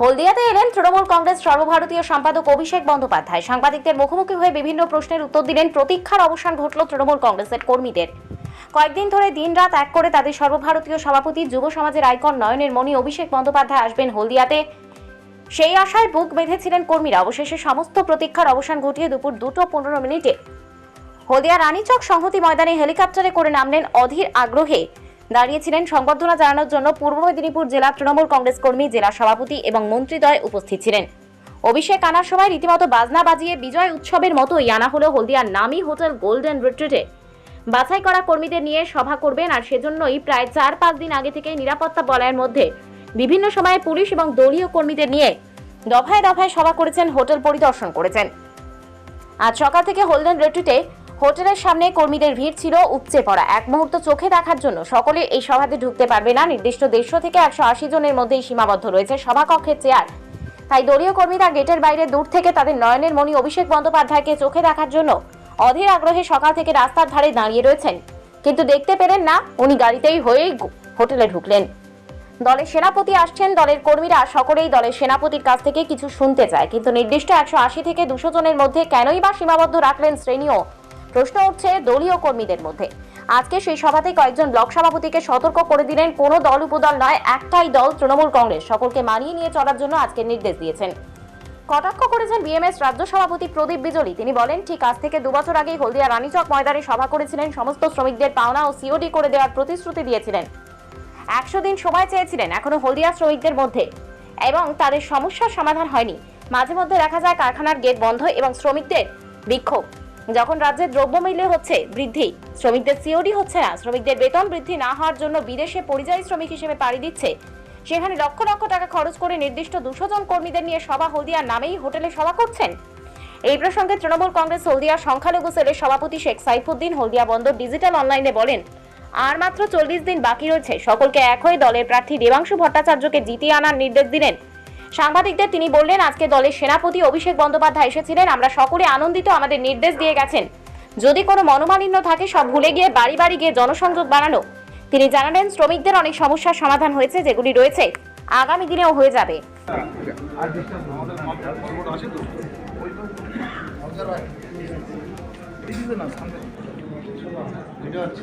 হলদিয়াতে এলেন তৃণমূল কংগ্রেস সর্বভারতীয় সম্পাদক অভিষেক বন্দ্যোপাধ্যায়। সাংবাদিকদের মুখোমুখি হয়ে বিভিন্ন প্রশ্নের উত্তর দিলেন, প্রতীক্ষার অবসান ঘটল তৃণমূল কংগ্রেসের কর্মীদের। কয়েকদিন ধরে দিনরাত এক করে তাদের সর্বভারতীয় সভাপতি, যুব সমাজের আইকন নয়নের মণি অভিষেক বন্দ্যোপাধ্যায় আসবেন হলদিয়াতে। সেই আশায় বুক বেঁধেছিলেন কর্মীরা। অবশেষে সমস্ত প্রতীক্ষার অবসান ঘটিয়ে দুপুর দুটো পনেরো মিনিটে হলদিয়া রানীচক সংহতি ময়দানে হেলিকপ্টারে করে নামলেন অধীর আগ্রহে। দাঁড়িয়েছিলেন সংবর্ধনা জানানোর জন্য পূর্ব মেদিনীপুর জেলা তৃণমূল কংগ্রেস কর্মী, জেলা সভাপতি এবং মন্ত্রীদ্বয় উপস্থিত ছিলেন। অভিষেক আনার সময় রীতিমতো বাজনা বাজিয়ে বিজয় উৎসবের মতোই আনা হলো হলদিয়ার নামী হোটেল গোল্ডেন রিট্রিটে। বাছাই করা কর্মীদের নিয়ে সভা করবেন আর সেজন্যই প্রায় চার পাঁচ দিন আগে থেকে নিরাপত্তা বলয়ের মধ্যে বিভিন্ন সময়ে পুলিশ এবং দলীয় কর্মীদের নিয়ে দফায় দফায় সভা করেছেন, হোটেল পরিদর্শন করেছেন। আজ সকাল থেকে হোল্ডেন রিট্রিটে হোটেলের সামনে কর্মীদের ভিড় ছিল উপচে পড়া। এক মুহূর্ত চোখে দেখার জন্য সকলে এই সভাতে ঢুকতে পারবে না। নির্দিষ্ট দেড়শো থেকে একশো আশি জনের মধ্যেই সীমাবদ্ধ রয়েছে সভাকক্ষের চেয়ার। তাই দলীয় কর্মীরা গেটের বাইরে দূর থেকে তাদের নয়নের মণি অভিষেক বন্দ্যোপাধ্যায়কে চোখে দেখার জন্য অধীর আগ্রহে সকাল থেকে রাস্তার ধারে দাঁড়িয়ে রয়েছেন। কিন্তু দেখতে পেলেন না, উনি গাড়িতেই হয়েই হোটেলে ঢুকলেন। দলের সেনাপতি আসছেন, দলের কর্মীরা সকলেই দলের সেনাপতির কাছ থেকে কিছু শুনতে চায়। কিন্তু নির্দিষ্ট একশো আশি থেকে দুশো জনের মধ্যে কেনই বা সীমাবদ্ধ রাখলেন শ্রেণীও প্রশ্ন উঠছে দলীয় কর্মীদের মধ্যে। আজকে সেই সভাতে কয়েকজন ব্লক সভাপতিকে সতর্ক করে দিলেন কোনো দল উপদল নয়, একটাই দল তৃণমূল কংগ্রেস। সকলকে মানিয়ে নিয়ে চলার জন্য আজকে নির্দেশ দিয়েছেন। কটাক্ষ করেছেন বিএমএস রাজ্য সভাপতি প্রদীপ বিজলি। তিনি বলেন, ঠিক আজ থেকে দুবছর আগেই হলদিয়া রানীচক ময়দানে সভা করেছিলেন। সমস্ত শ্রমিকদের পাওনা ও সিওডি করে দেওয়ার প্রতিশ্রুতি দিয়েছিলেন। একশো দিন সময় চেয়েছিলেন এখনও হলদিয়া শ্রমিকদের মধ্যে। এবং তাদের সমস্যার সমাধান হয়নি। মাঝে মধ্যে দেখা যায় কারখানার গেট বন্ধ এবং শ্রমিকদের বিক্ষোভ। যখন রাজ্যের দ্রব্যমূল্য হচ্ছে বৃদ্ধি, শ্রমিকদের সিওডি হচ্ছে না। শ্রমিকদের বেতন বৃদ্ধি না হওয়ার জন্য বিদেশে পরিযায়ী শ্রমিক হিসেবে পাড়ি দিচ্ছে। সেখানে লক্ষ লক্ষ টাকা খরচ করে নির্দিষ্ট দুশো জন কর্মীদের নিয়ে সভা হলদিয়ার নামেই হোটেলে সভা করছেন। এই প্রসঙ্গে তৃণমূল কংগ্রেস হলদিয়া সংখ্যালঘু সেলের সভাপতি শেখ সাইফুদ্দিন হলদিয়া বন্দর ডিজিটাল অনলাইনে বলেন, আর মাত্র চল্লিশ দিন বাকি রয়েছে। সকলকে এক হয়ে দলের প্রার্থী দেবাংশু ভট্টাচার্যকে জিতিয়ে আনার নির্দেশ দিলেন সাংবাদিকদের তিনি বললেন, আজকে দলের সেনাপতি অভিষেক বন্দ্যোপাধ্যায় এসেছিলেন। আমরা সকলে আনন্দিত আমাদের নির্দেশ দিয়ে গেছেন। যদি কোনো মনোমালিন্য থাকে, সব ভুলে গিয়ে বাড়ি বাড়ি গিয়ে জনসংযোগ বানানো তিনি জানালেন, শ্রমিকদের অনেক সমস্যার সমাধান হয়েছে, যেগুলি রয়েছে। আগামী দিনেও হয়ে যাবে। ঠিক আছে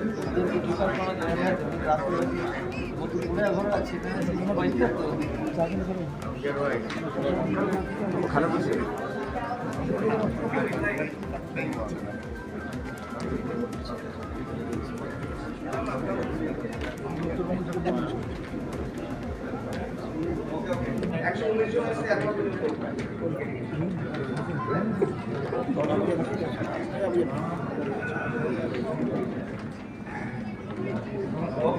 ঠিক আছে ওকে জানার মতো তো না বুঝদা বুঝদা খারাপ বলছে ওকে ওকে হ্যাঁ ওরা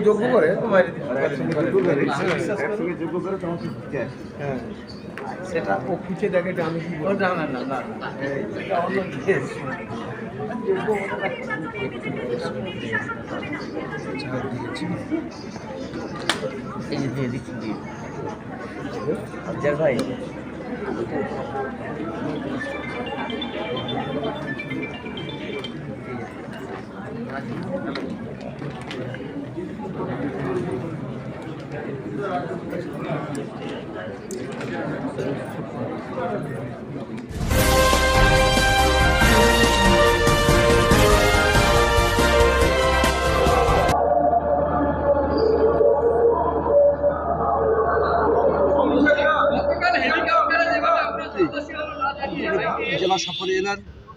যোগ্য করে একসঙ্গে যোগ্য করে হ্যাঁ সেটা ও খুঁজে দেখে যে আমি। না না না না। এই, যে দিয়ে দিয়ে আফজাল ভাই। জেলা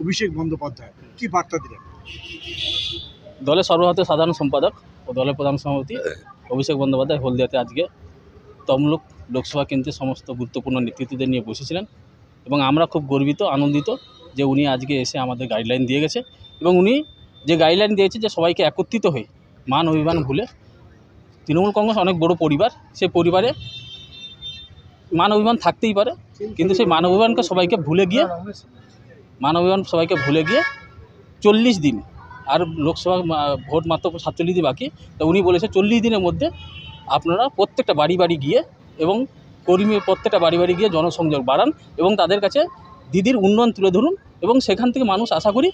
অভিষেক বন্দ্যোপাধ্যায়, কি বার্তা দিলেন? দলের সর্বভারতীয় সাধারণ সম্পাদক ও দলের প্রধান সভাপতি অভিষেক বন্দ্যোপাধ্যায় হলদিয়াতে আজকে তমলুক লোকসভা কেন্দ্রের সমস্ত গুরুত্বপূর্ণ নেতৃত্বদের নিয়ে বসেছিলেন এবং আমরা খুব গর্বিত, আনন্দিত যে উনি আজকে এসে আমাদের গাইডলাইন দিয়ে গেছে এবং উনি যে গাইডলাইন দিয়েছে যে সবাইকে একত্রিত হয়ে মান অভিমান ভুলে তৃণমূল কংগ্রেস অনেক বড় পরিবার সেই পরিবারে মান অভিমান থাকতেই পারে, কিন্তু সেই মান অভিমানকে সবাইকে ভুলে গিয়ে মান সবাইকে ভুলে গিয়ে চল্লিশ দিন আর লোকসভা ভোট মাত্র সাতচল্লিশ দিন বাকি। তো উনি বলেছে চল্লিশ দিনের মধ্যে আপনারা প্রত্যেকটা বাড়ি বাড়ি গিয়ে এবং কর্মী প্রত্যেকটা বাড়ি বাড়ি গিয়ে জনসংযোগ বাড়ান এবং তাদের কাছে দিদির উন্নয়ন তুলে ধরুন এবং সেখান থেকে মানুষ আশা করি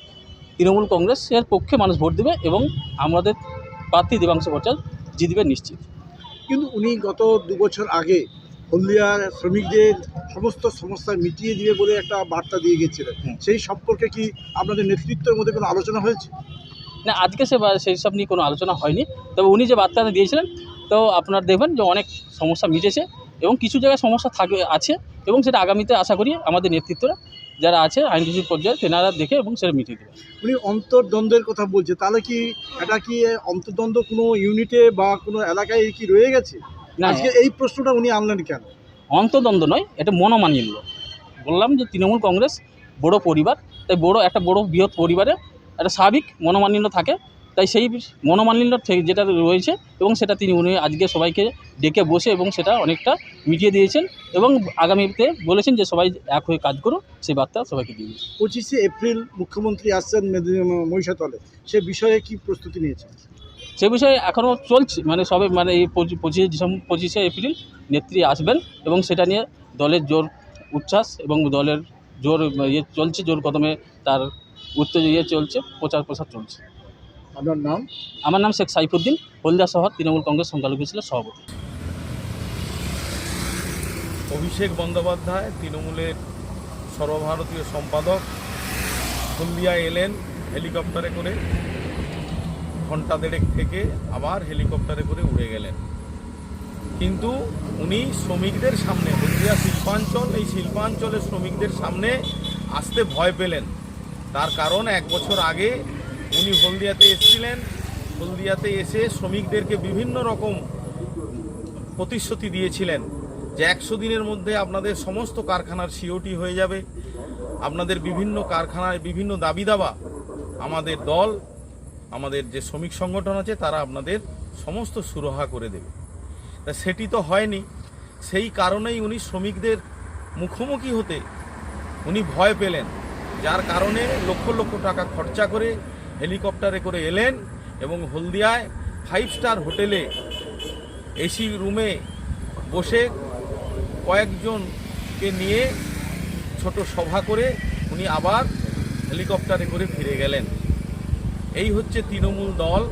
তৃণমূল কংগ্রেসের পক্ষে মানুষ ভোট দেবে এবং আমাদের প্রার্থী দেবাংশ ভট্টাচার্য জিতবে নিশ্চিত। কিন্তু উনি গত দু বছর আগে হলদিয়ার শ্রমিকদের সমস্ত সমস্যা মিটিয়ে দিবে বলে একটা বার্তা দিয়ে গেছিলেন। সেই সম্পর্কে কি আপনাদের নেতৃত্বের মধ্যে কোনো আলোচনা হয়েছে? না আজকে সে সেই সব নিয়ে কোনো আলোচনা হয়নি। তবে উনি যে বার্তাটা দিয়েছিলেন তো আপনারা দেখবেন যে অনেক সমস্যা মিটেছে এবং কিছু জায়গায় সমস্যা থাকে আছে এবং সেটা আগামীতে আশা করি আমাদের নেতৃত্বরা যারা আছে আইনজীবী পর্যায়ে তেনারা দেখে এবং সেটা মিটিয়ে দেবে। উনি অন্তর্দ্বন্দ্বের কথা বলছে তাহলে কি এটা কি অন্তর্দ্বন্দ্ব কোনো ইউনিটে বা কোনো এলাকায় কি রয়ে গেছে? আজকে এই প্রশ্নটা উনি আনলেন কেন? অন্তদ্বন্দ্ব নয় এটা মনোমালিন্য। বললাম যে তৃণমূল কংগ্রেস বড় পরিবার তাই বড় একটা বড় বৃহৎ পরিবারে একটা স্বাভাবিক মনোমালিন্য থাকে তাই সেই মনোমালিন্য থেকে যেটা রয়েছে এবং সেটা তিনি উনি আজকে সবাইকে ডেকে বসে এবং সেটা অনেকটা মিটিয়ে দিয়েছেন এবং আগামীতে বলেছেন যে সবাই এক হয়ে কাজ করুন সেই বার্তা সবাইকে দিয়ে পঁচিশে এপ্রিল মুখ্যমন্ত্রী আসছেন মহিষাদলে সে বিষয়ে কি প্রস্তুতি নিয়েছে সে বিষয়ে এখনও চলছে মানে সবে মানে এই পঁচিশে ডিসেম্বর পঁচিশে এপ্রিল নেত্রী আসবেন এবং সেটা নিয়ে দলের জোর উচ্ছ্বাস এবং দলের জোর ইয়ে চলছে জোর কদমে তার উত্তেজ ইয়ে চলছে প্রচার প্রসার চলছে। আপনার নাম? আমার নাম শেখ সাইফুদ্দিন হলদিয়া শহর তৃণমূল কংগ্রেস সংখ্যালঘু ছিল সভাপতি। অভিষেক বন্দ্যোপাধ্যায় তৃণমূলের সর্বভারতীয় সম্পাদক হলদিয়া এলেন হেলিকপ্টারে করে। ঘণ্টা দেড়েক থেকে আবার হেলিকপ্টারে করে উড়ে গেলেন। কিন্তু উনি শ্রমিকদের সামনে, হলদিয়া শিল্পাঞ্চল, এই শিল্পাঞ্চলের শ্রমিকদের সামনে আসতে ভয় পেলেন। তার কারণ এক বছর আগে উনি হলদিয়াতে এসেছিলেন। হলদিয়াতে এসে শ্রমিকদেরকে বিভিন্ন রকম প্রতিশ্রুতি দিয়েছিলেন যে একশো দিনের মধ্যে আপনাদের সমস্ত কারখানার সিওটি হয়ে যাবে। আপনাদের বিভিন্ন কারখানায় বিভিন্ন দাবি দাবা আমাদের দল আমাদের যে শ্রমিক সংগঠন আছে, তারা আপনাদের সমস্ত সুরাহা করে দেবে। তা সেটি তো হয়নি। সেই কারণেই উনি শ্রমিকদের মুখোমুখি হতে উনি ভয় পেলেন। যার কারণে লক্ষ লক্ষ টাকা খরচা করে হেলিকপ্টারে করে এলেন এবং হলদিয়ায় ফাইভ স্টার হোটেলে এসি রুমে বসে কয়েকজনকে নিয়ে ছোট সভা করে উনি আবার হেলিকপ্টারে করে ফিরে গেলেন। এই হচ্ছে তৃণমূল দল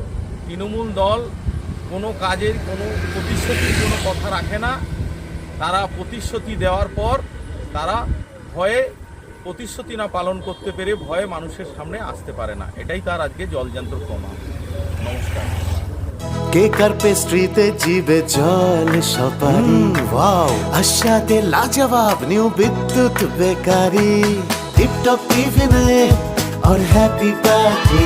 তৃণমূল দল কোনো কাজের কোনো প্রতিশ্রুতির কোনো কথা রাখে না তারা প্রতিশ্রুতি দেওয়ার পর তারা ভয়ে প্রতিশ্রুতি না পালন করতে পেরে ভয়ে মানুষের সামনে আসতে পারে না এটাই তার আজকে জলযন্ত্র প্রমাণ নমস্কার কেকার পেস্ট্রিতে জিবে জল সপারি ওয়াও আশাতে লাজবাব নিউ বিদ্যুৎ বেকারি টিপটপ টিফিনে और हैप्पी पार्टी